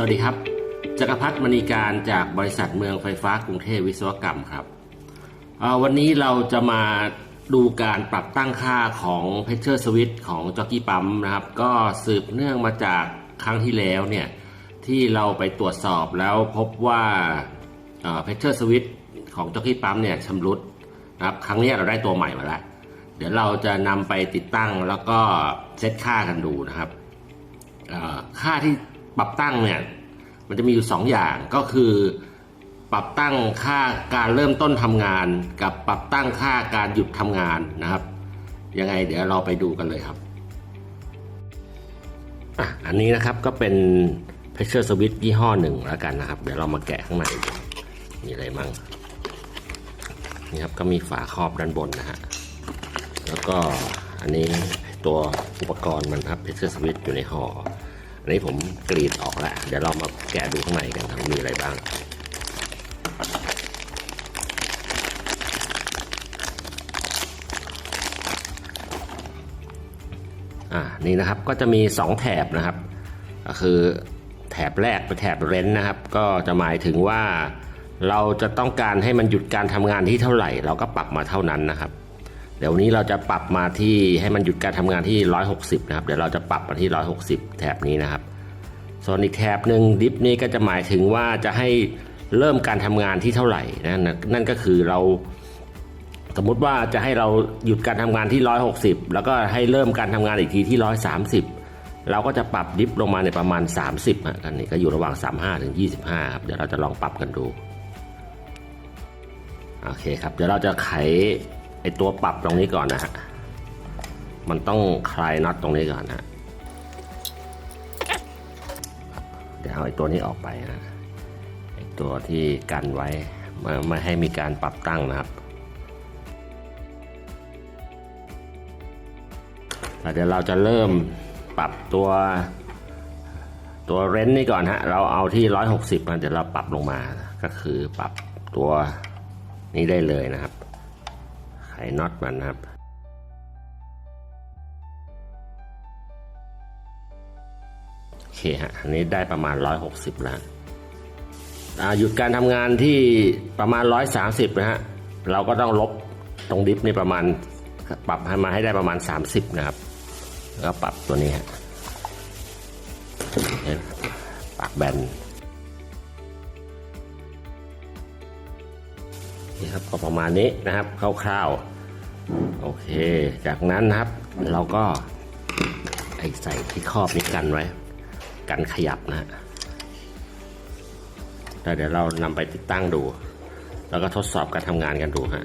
สวัสดีครับ จักรพัฒน์มณีการจากบริษัทเมืองไฟฟ้ากรุงเทพวิศวกรรมครับ วันนี้เราจะมาดูการปรับตั้งค่าของ Pressure Switch ของจ็อกกี้ปั๊มนะครับ ก็สืบเนื่องมาจากครั้งที่แล้วเนี่ยที่เราไปตรวจสอบแล้วพบว่าเอ่อ Pressure Switch ของจ็อกกี้ปั๊มเนี่ยชำรุดนะครับ ครั้งนี้เราได้ตัวใหม่มาแล้ว เดี๋ยวเราจะนำไปติดตั้งแล้วก็เซตค่ากันดูนะครับค่าที่ปรับตั้งเนี่ย มันจะมีอยู่ 2 อย่างก็คือ ปรับตั้งค่าการเริ่มต้นทำงาน กับปรับตั้งค่าการหยุดทำงานนะครับ ยังไงเดี๋ยวเราไปดูกันเลยครับอะอันนี้นะครับก็เป็น pressure switch ยี่ห้อหนึ่งแล้วกันนะครับ เดี๋ยวเรามาแกะข้างในมีอะไรมั่งนี่ครับก็มีฝาครอบด้านบนนะฮะแล้วก็อันนี้ตัวอุปกรณ์มันครับ pressure switch อยู่ในห่อ อันนี้ผมกรีดออกแล้ว เดี๋ยวเรามาแกะดูข้างในกันครับมีอะไรบ้างอ่านี่นะครับก็จะมี 2 แถบนะครับก็คือแถบแรกเป็นแถบเรนนะครับ ก็จะหมายถึงว่าเราจะต้องการให้มันหยุดการทำงานที่เท่าไหร่ เราก็ปรับมาเท่านั้นนะครับ เดี๋ยววันนี้เราจะปรับมาที่ให้มันหยุดการทำงานที่ 160 นะครับ เดี๋ยวเราจะปรับมาที่ 160 แถบนี้นะครับ ส่วนอีกแถบหนึ่งดิฟนี้ก็จะหมายถึงว่าจะให้เริ่มการทำงานที่เท่าไหร่นะนั่นก็คือเรา สมมุติว่าจะให้เราหยุดการทำงานที่ 160 แล้วก็ให้เริ่มการทำงานอีกทีที่ 130 เราก็จะปรับดิฟลงมาในประมาณ 30อะอันนี้ก็อยู่ระหว่าง 35ถึง25ครับเดี๋ยวเราจะลองปรับกันดูโอเคครับเดี๋ยวเราจะไข ไอตัวปรับตรงนี้ก่อนนะฮะ มันต้องคลายน็อตตรงนี้ก่อนนะเดี๋ยวเอาไอตัวนี้ออกไปนะไอตัวที่กันไว้ไม่ไม่ให้มีการปรับตั้งนะครับแล้วเดี๋ยวเราจะเริ่มปรับตัวตัวเรนนี่ก่อนฮะ เราเอาที่ 160นะเดี๋ยวเราปรับลงมา ก็คือปรับตัวนี้ได้เลยนะครับ ไขน็อตมันนะครับโอเคฮะอันนี้ได้ประมาณ 160แล้วหยุดการทำงานที่ประมาณ 130 นะฮะเราก็ต้องลบตรงดิฟนี่ประมาณปรับให้มาให้ได้ประมาณ 30 นะครับ แล้วปรับตัวนี้ฮะปากแบน นี่ครับก็ประมาณนี้นะครับคร่าวๆโอเค จากนั้นนะครับเราก็ไอใส่ที่ครอบนี้กันไว้ กันขยับนะฮะแล้วเดี๋ยวเรานำไปติดตั้งดู แล้วก็ทดสอบการทำงานกันดูฮะ